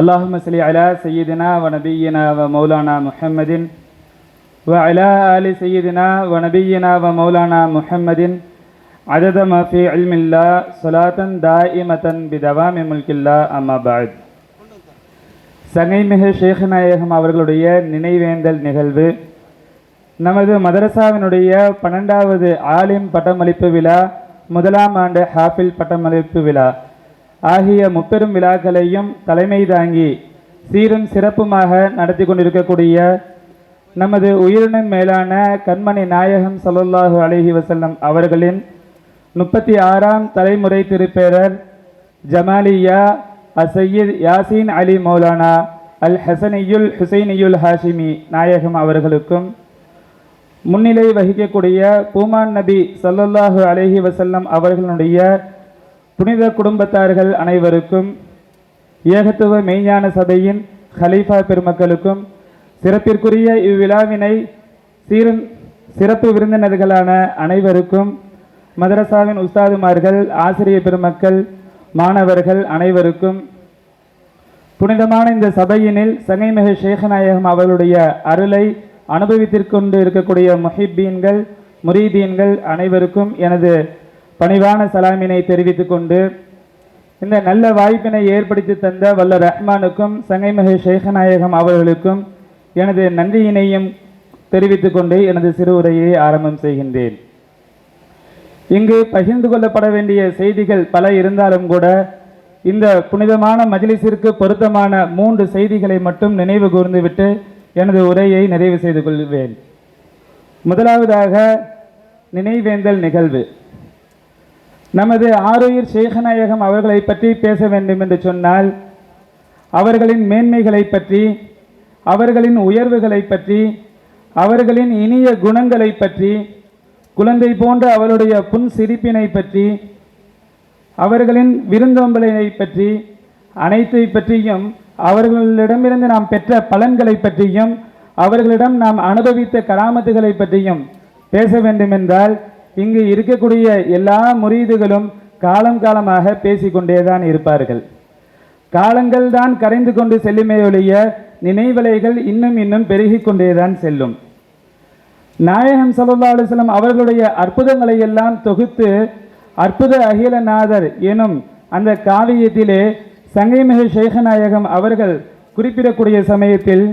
اللهم صل على سيدنا ونبينا ومولانا محمد وعلى آل سيدنا ونبينا ومولانا محمد عدد ما في علم الله صلاة دائمة بدوام ملك الله أما بعد சங்கைமிகு ஷேக் நாயகம் அவர்களுடைய நினைவேந்தல் நிகழ்வு நமது மதரசாவினுடைய பன்னெண்டாவது ஆலிம் பட்டமளிப்பு விழா முதலாம் ஆண்டு ஹாஃபில் பட்டமளிப்பு விழா ஆகிய முப்பெரும் விழாக்களையும் தலைமை தாங்கி சீரும் சிறப்புமாக நடத்தி கொண்டிருக்கக்கூடிய நமது உயிரினம் மேலான கண்மணி நாயகம் ஸல்லல்லாஹு அலஹி வசல்லம் அவர்களின் முப்பத்தி ஆறாம் தலைமுறை திருப்பேரர் ஜமாலியா அசையீத் யாசின் அலி மௌலானா அல் ஹசனியுல் ஹுசைனியுல் ஹாஷிமி நாயகம் அவர்களுக்கும் முன்னிலை வகிக்கக்கூடிய பூமான் நபி ஸல்லல்லாஹு அலஹி வசல்லம் அவர்களுடைய புனித குடும்பத்தார்கள் அனைவருக்கும் ஏகத்துவ மெய்ஞான சபையின் ஹலீஃபா பெருமக்களுக்கும் சிறப்பிற்குரிய இவ்விழாவினை சீரும் சிறப்பு விருந்தினர்களான அனைவருக்கும் மதரசாவின் உஸ்தாதுமார்கள் ஆசிரிய பெருமக்கள் மாணவர்கள் அனைவருக்கும் புனிதமான இந்த சபையினில் சங்கைமிகு ஷேகநாயகம் அவர்களுடைய அருளை அனுபவித்திற்கொண்டு இருக்கக்கூடிய முஹிப்பீன்கள் முரீதீன்கள் அனைவருக்கும் எனது பணிவான சலாமினை தெரிவித்துக் கொண்டு இந்த நல்ல வாய்ப்பினை ஏற்படுத்தி தந்த வல்ல ரஹ்மானுக்கும் சங்கைமகே ஷேகநாயகம் அவர்களுக்கும் எனது நன்றியினையும் தெரிவித்துக் கொண்டு எனது சிறு உரையை ஆரம்பம் செய்கின்றேன். இங்கு பகிர்ந்து கொள்ளப்பட வேண்டிய செய்திகள் பல இருந்தாலும் கூட இந்த புனிதமான மஜிலிசிற்கு பொருத்தமான மூன்று செய்திகளை மட்டும் நினைவு கூர்ந்துவிட்டு எனது உரையை நிறைவு செய்து கொள்வேன். முதலாவதாக நினைவேந்தல் நிகழ்வு. நமது ஆரோயிர் சேகநாயகம் அவர்களை பற்றி பேச வேண்டும் என்று சொன்னால் அவர்களின் மேன்மைகளை பற்றி அவர்களின் உயர்வுகளை பற்றி அவர்களின் இனிய குணங்களை பற்றி குழந்தை போன்ற அவருடைய புன் சிரிப்பினை பற்றி அவர்களின் விருந்தோம்பலினை பற்றி அனைத்தை பற்றியும் அவர்களிடமிருந்து நாம் பெற்ற பலன்களை பற்றியும் அவர்களிடம் நாம் அனுபவித்த கராமத்துகளை பற்றியும் பேச வேண்டுமென்றால் இங்கு இருக்கக்கூடிய எல்லா முரீதுகளும் காலம் காலமாக பேசிக்கொண்டேதான் இருப்பார்கள். காலங்கள் தான் கரைந்து கொண்டு செல்லுமே ஒழிய நினைவலைகள் இன்னும் இன்னும் பெருகிக்கொண்டேதான் செல்லும். நாயகம் ஸல்லல்லாஹு அலைஹி அவர்களுடைய அற்புதங்களை எல்லாம் தொகுத்து அற்புத அகிலநாதர் எனும் அந்த காவியத்திலே சங்கைமிகு சேகநாயகம் அவர்கள் குறிப்பிடக்கூடிய சமயத்தில்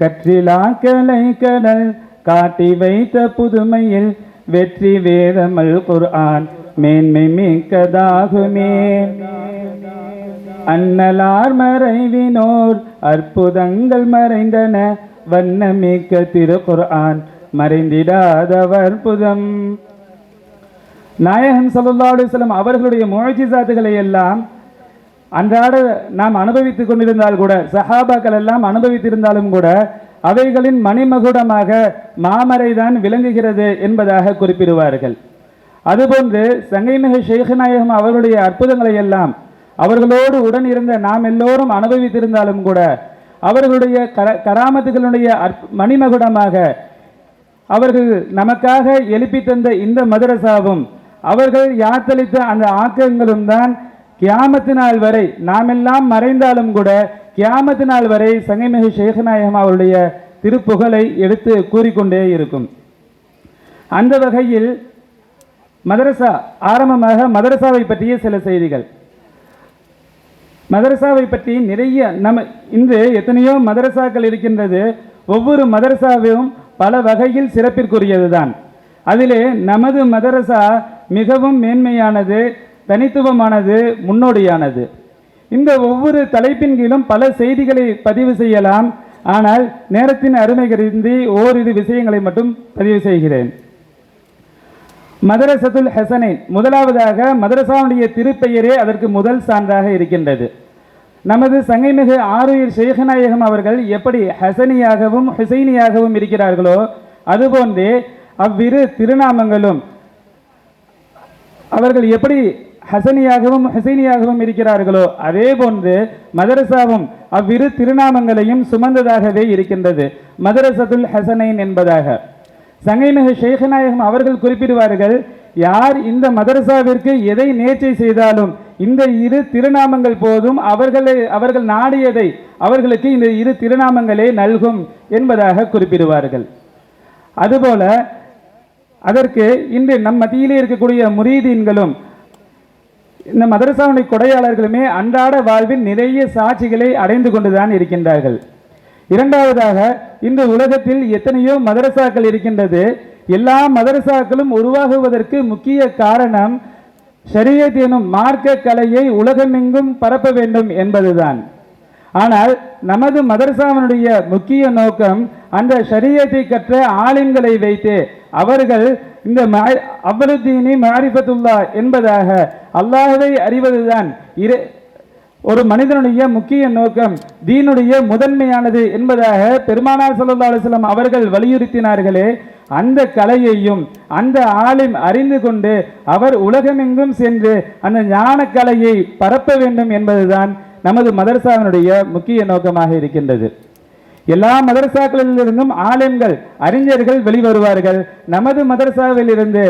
கற்றிலா கலை கடல் காட்டி வைத்த புதுமையில் வெற்றி வேதமல் குர்ஆன் மேன்மை மிக்கதாகுமே. அன்னலார் மறைவினோர் அற்புதங்கள் மறைந்தன வண்ணமிக்க திருக்குர்ஆன் மறைந்திடாதவர் புதம். நாயகன் ஸல்லல்லாஹு அலுவலம் அவர்களுடைய அவர்களுடைய சாத்துகளை எல்லாம் அன்றாட நாம் அனுபவித்துக் கொண்டிருந்தால் கூட சஹாபாக்கள் எல்லாம் அனுபவித்திருந்தாலும் கூட அவைகளின் மணிமகுடமாக மாமரை தான் விளங்குகிறது என்பதாக குறிப்பிடுவார்கள். அதுபோன்று சங்கைமிகு ஷேகநாயகம் அவர்களுடைய அற்புதங்களை எல்லாம் அவர்களோடு உடன் இருந்த நாம் எல்லோரும் அனுபவித்திருந்தாலும் கூட அவர்களுடைய கர கராமத்துகளுடைய அற்ப மணிமகுடமாக அவர்கள் நமக்காக எழுப்பி தந்த இந்த மதரசாவும் அவர்கள் யாத்தளித்த அந்த ஆக்கங்களும் தான் கியாமத்து நாள் வரை நாமெல்லாம் மறைந்தாலும் கூட கியாமத்து நாள் வரை சங்கைமிகு ஷேகநாயகம் அவருடைய திருப்புகழை எடுத்து கூறிக்கொண்டே இருக்கும். அந்த வகையில் மதரசா ஆரம்பமாக மதரசாவை பற்றிய சில செய்திகள். மதரசாவை பற்றி நிறைய நம்ம இன்று எத்தனையோ மதரசாக்கள் இருக்கின்றது. ஒவ்வொரு மதரசாவும் பல வகையில் சிறப்பிற்குரியதுதான். அதிலே நமது மதரசா மிகவும் மேன்மையானது தனித்துவமானது முன்னோடியானது. இந்த ஒவ்வொரு தலைப்பின் கீழும் பல செய்திகளை பதிவு செய்யலாம். ஆனால் நேரத்தின் அருமை கருந்தி ஓரிரு விஷயங்களை மட்டும் பதிவு செய்கிறேன். மதரசத்துல் ஹசனை முதலாவதாக மதரசாவுடைய திருப்பெயரே அதற்கு முதல் சான்றாக இருக்கின்றது. நமது சங்கைமிகு ஆருயிர் சேகநாயகம் அவர்கள் எப்படி ஹசனியாகவும் ஹுசைனியாகவும் இருக்கிறார்களோ அதுபோன்றே அவ்விரு திருநாமங்களும் அவர்கள் எப்படி ஹசனியாகவும் ஹசைனியாகவும் இருக்கிறார்களோ அதே போன்று மதரசாவும் அவ்விரு திருநாமங்களையும் சுமந்ததாகவே இருக்கின்றது. மதரசத்துல் ஹசனைன் என்பதாக. சங்கைமிகு ஷேகநாயகம் அவர்கள் குறிப்பிடுவார்கள் யார் இந்த மதரசாவிற்கு எதை நேர்ச்சை செய்தாலும் இந்த இரு திருநாமங்கள் போதும் அவர்களை அவர்கள் நாடியதை அவர்களுக்கு இந்த இரு திருநாமங்களே நல்கும் என்பதாக குறிப்பிடுவார்கள். அதுபோல அதற்கு இன்று நம் மத்தியிலே இருக்கக்கூடிய முரீதீன்களும் இந்த மதரசாவுடைய கொடையாளர்களுமே அன்றாட வாழ்வில் நிறைய சாட்சிகளை அடைந்து கொண்டுதான் இருக்கின்றார்கள். இரண்டாவதாக இந்த உலகத்தில் எத்தனையோ மதரசாக்கள் இருக்கின்றது. எல்லா மதரசாக்களும் உருவாகுவதற்கு முக்கிய காரணம் ஷரியத் எனும் மார்க்க கலையை உலகமெங்கும் பரப்ப வேண்டும் என்பதுதான். ஆனால் நமது மதரசாவினுடைய முக்கிய நோக்கம் அந்த ஷரியத்தை கற்ற ஆலிம்களை வைத்து அவர்கள் இந்த அவ்வளுத்தீனி மாரிஃபத்துல்லா என்பதாக அல்லாஹ்வை அறிவதுதான். இரு ஒரு மனிதனுடைய முக்கிய நோக்கம் தீனுடைய முதன்மையானது என்பதாக பெருமானார் சல்லா அலுவலம் அவர்கள் வலியுறுத்தினார்களே. அந்த கலையையும் அந்த ஆளும் அறிந்து கொண்டு அவர் உலகமெங்கும் சென்று அந்த ஞான கலையை பரப்ப வேண்டும் என்பதுதான் நமது மதரசாவினுடைய முக்கிய நோக்கமாக இருக்கின்றது. எல்லா மதரசாக்களிலிருந்தும் ஆலிம்கள் அறிஞர்கள் வெளிவருவார்கள். நமது மதரசாவில் இருந்து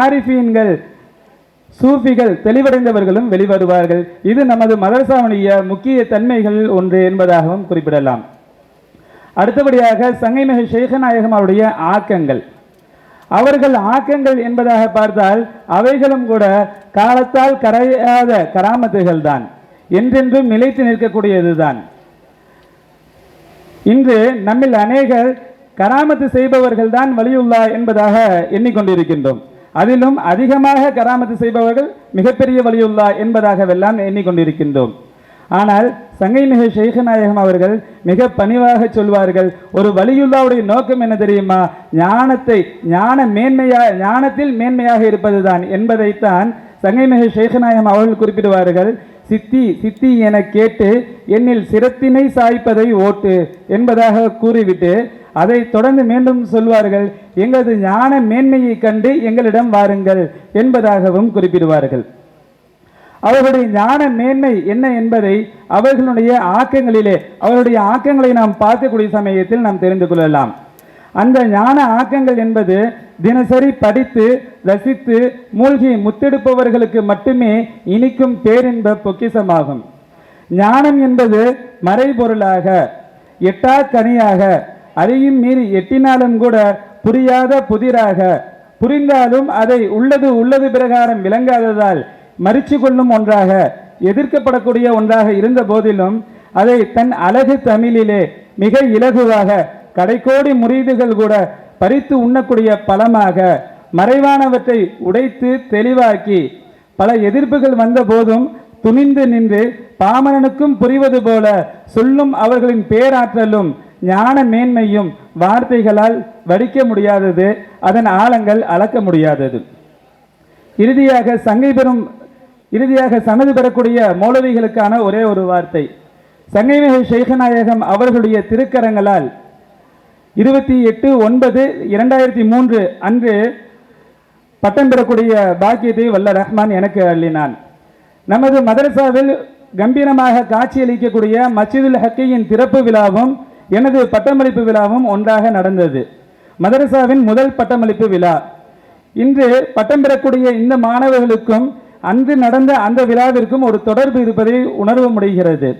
ஆரிஃபீன்கள் சூஃபிகள் தெளிவடைந்தவர்களும் வெளிவருவார்கள். இது நமது மதரசாவுடைய முக்கிய தன்மைகள் ஒன்று என்பதாகவும் குறிப்பிடலாம். அடுத்தபடியாக சங்கைமிகு சேகநாயகம் அவருடைய ஆக்கங்கள். அவர்கள் ஆக்கங்கள் என்பதாக பார்த்தால் அவைகளும் கூட காலத்தால் கரையாத கராமத்துகள் தான் என்றென்றும் நிலைத்து நிற்கக்கூடியதுதான். இன்று நம்மில் அநேகர் கராமத்து செய்பவர்கள் தான் வலியுள்ளா என்பதாக எண்ணிக்கொண்டிருக்கின்றோம். அதிலும் அதிகமாக கராமத்து செய்பவர்கள் மிகப்பெரிய வலியுள்ளா என்பதாகவெல்லாம் எண்ணிக்கொண்டிருக்கின்றோம். ஆனால் சங்கை மிகு ஷேகநாயகம் அவர்கள் மிக பணிவாக சொல்வார்கள் ஒரு வலியுல்லாவுடைய நோக்கம் என்ன தெரியுமா? ஞானத்தை ஞான மேன்மையா ஞானத்தில் மேன்மையாக இருப்பதுதான். என்பதைத்தான் சங்கை மிகு ஷேகநாயகம் அவர்கள் குறிப்பிடுவார்கள். சித்தி சித்தி என கேட்டு என்னில் சிரத்தினை சாய்ப்பதை ஓட்டு என்பதாக கூறிவிட்டு அதை தொடர்ந்து மீண்டும் சொல்வார்கள் எங்களது ஞான மேன்மையை கண்டு எங்களிடம் வாருங்கள் என்பதாகவும் குறிப்பிடுவார்கள். அவர்களுடைய ஞான மேன்மை என்ன என்பதை அவர்களுடைய ஆக்கங்களிலே அவருடைய ஆக்கங்களை நாம் பார்க்கக்கூடிய சமயத்தில் நாம் தெரிந்து கொள்ளலாம். அந்த ஞான ஆக்கங்கள் என்பது தினசரி படித்து ரசித்து மூழ்கி முத்தெடுப்பவர்களுக்கு மட்டுமே இனிக்கும் பேரின்ப பொக்கிசமாகும் ஞானம் என்பது மறைபொருளாக எட்டா கனியாக அதையும் மீறி எட்டினாலும் கூட புரியாத புதிராக புரிந்தாலும் அதை உள்ளது உள்ளது பிரகாரம் விளங்காததால் மறிச்சு கொள்ளும் ஒன்றாக எதிர்க்கப்படக்கூடிய ஒன்றாக இருந்த போதிலும் அதை தன் அழகு தமிழிலே மிக இலகுவாக கடைக்கோடி முறியீடுகள் கூட பறித்து உண்ணக்கூடிய பலமாக மறைவானவற்றை உடைத்து தெளிவாக்கி பல எதிர்ப்புகள் வந்த போதும் துணிந்து நின்று பாமரனுக்கும் புரிவது போல சொல்லும் அவர்களின் பேராற்றலும் ஞான மேன்மையும் வார்த்தைகளால் வடிக்க முடியாதது அதன் ஆழங்கள் அளக்க முடியாதது. இறுதியாக சங்கை பெறும் இறுதியாக சனது பெறக்கூடிய மௌலவிகளுக்கான ஒரே ஒரு வார்த்தை. சங்கைமிகு ஷேகநாயகம் அவர்களுடைய திருக்கரங்களால் இருபத்தி எட்டு ஒன்பது இரண்டாயிரத்தி மூன்று அன்று பட்டம் பெறக்கூடிய பாக்கியத்தை வல்ல ரஹ்மான் எனக்கு அள்ளினான். நமது மதரசாவில் கம்பீரமாக காட்சியளிக்கக்கூடிய மசிதுல் ஹக்கியின் திறப்பு விழாவும் எனது பட்டமளிப்பு விழாவும் ஒன்றாக நடந்தது. மதரசாவின் முதல் பட்டமளிப்பு விழா. இன்று பட்டம் பெறக்கூடிய இந்த மாணவர்களுக்கும் அன்று நடந்த அந்த விழாவிற்கும் ஒரு தொடர்பு இருப்பதை உணர்வு முடிகிறது.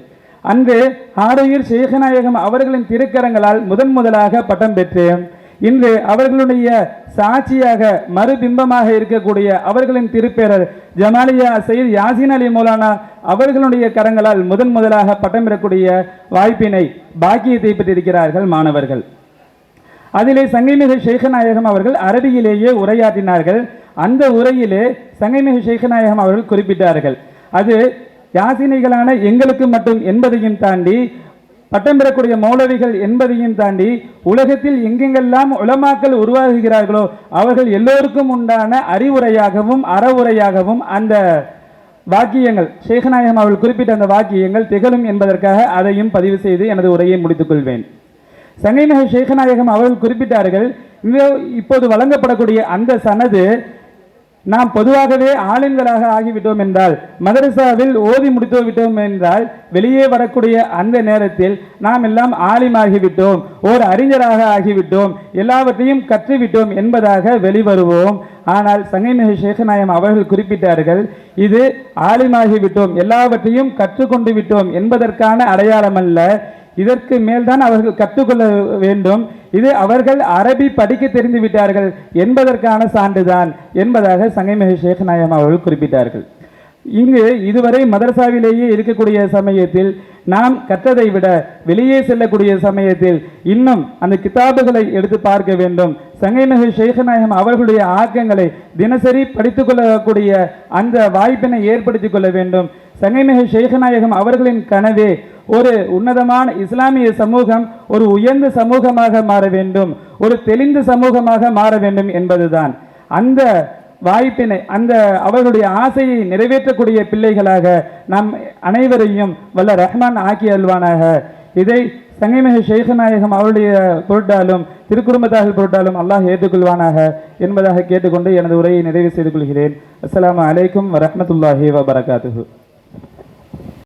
அன்று ஆடையூர் சேகநாயகம் அவர்களின் திருக்கரங்களால் முதன் முதலாக பட்டம் பெற்றேன் இன்று அவர்களுடைய சாட்சியாக மறுபிம்பமாக இருக்கக்கூடிய அவர்களின் திருப்பேரர் ஜமாலியா சையத் யாசின் அலி மௌலானா அவர்களுடைய கரங்களால் முதன் முதலாக பட்டம் பெறக்கூடிய வாய்ப்பினை பாக்கியத்தை பெற்றிருக்கிறார்கள் மாணவர்கள். அதிலே சங்கைமிகு ஷேகநாயகம் அவர்கள் அரபியிலேயே உரையாற்றினார்கள். அந்த உரையிலே சங்கைமிகு ஷேகநாயகம் அவர்கள் குறிப்பிட்டார்கள். அது யாசினிகளான எங்களுக்கு மட்டும் என்பதையும் தாண்டி பட்டம் பெறக்கூடிய மௌலவிகள் என்பதையும் தாண்டி உலகத்தில் எங்கெங்கெல்லாம் உலமாக்கள் உருவாகுகிறார்களோ அவர்கள் எல்லோருக்கும் உண்டான அறிவுரையாகவும் அறவுரையாகவும் அந்த வாக்கியங்கள் ஷேகநாயகம் அவர்கள் குறிப்பிட்ட அந்த வாக்கியங்கள் திகழும் என்பதற்காக அதையும் பதிவு செய்து எனது உரையை முடித்துக் கொள்வேன் சங்கைநகர் ஷேகநாயகம் அவர்கள் குறிப்பிட்டார்கள் இப்போது வழங்கப்படக்கூடிய அந்த சனது நாம் பொதுவாகவே ஆளுங்களாக ஆகிவிட்டோம் என்றால் மதரசாவில் ஓதி முடித்து விட்டோம் என்றால் வெளியே வரக்கூடிய அந்த நேரத்தில் நாம் எல்லாம் ஆலிமாகிவிட்டோம் ஓர் அறிஞராக ஆகிவிட்டோம் எல்லாவற்றையும் கற்றுவிட்டோம் என்பதாக வெளிவருவோம். ஆனால் சங்கைமிகு சேகநாயம் அவர்கள் குறிப்பிட்டார்கள் இது ஆலிமாகிவிட்டோம் எல்லாவற்றையும் கற்றுக்கொண்டு விட்டோம் என்பதற்கான அடையாளம் அல்ல இதற்கு மேல்தான் அவர்கள் கற்றுக்கொள்ள வேண்டும். இது அவர்கள் அரபி படிக்க தெரிந்து விட்டார்கள் என்பதற்கான சான்றுதான் என்பதாக சங்கைமிகு சேகநாயம் அவர்கள் குறிப்பிட்டார்கள். இங்கு இதுவரை மதரசாவிலேயே இருக்கக்கூடிய சமயத்தில் நாம் கற்றதை விட வெளியே செல்லக்கூடிய சமயத்தில் இன்னும் அந்த கிதாபுகளை எடுத்து பார்க்க வேண்டும். சங்கைமிகு ஷேகநாயகம் அவர்களுடைய ஆக்கங்களை தினசரி படித்து கொள்ளக்கூடிய அந்த வாய்ப்பினை ஏற்படுத்தி கொள்ள வேண்டும். சங்கைமிகு ஷேகநாயகம் அவர்களின் கனவே ஒரு உன்னதமான இஸ்லாமிய சமூகம் ஒரு உயர்ந்த சமூகமாக மாற வேண்டும். ஒரு தெளிந்த சமூகமாக மாற வேண்டும் என்பதுதான். அந்த வாய்ப்பினை அந்த அவர்களுடைய ஆசையை நிறைவேற்றக்கூடிய பிள்ளைகளாக நாம் அனைவரையும் வல்ல ரஹ்மான் ஆக்கி அல்வானாக. இதை சங்கைமிகு ஷேகநாயகம் அவருடைய பொருட்டாலும் திருக்குடும்பத்தார்கள் பொருட்டாலும் அல்லாஹ் ஏற்றுக்கொள்வானாக என்பதாக கேட்டுக்கொண்டு எனது உரையை நிறைவு செய்து கொள்கிறேன். அஸ்லாம் அலைக்கும் வரமத்துல்லாஹி வபரகாத்து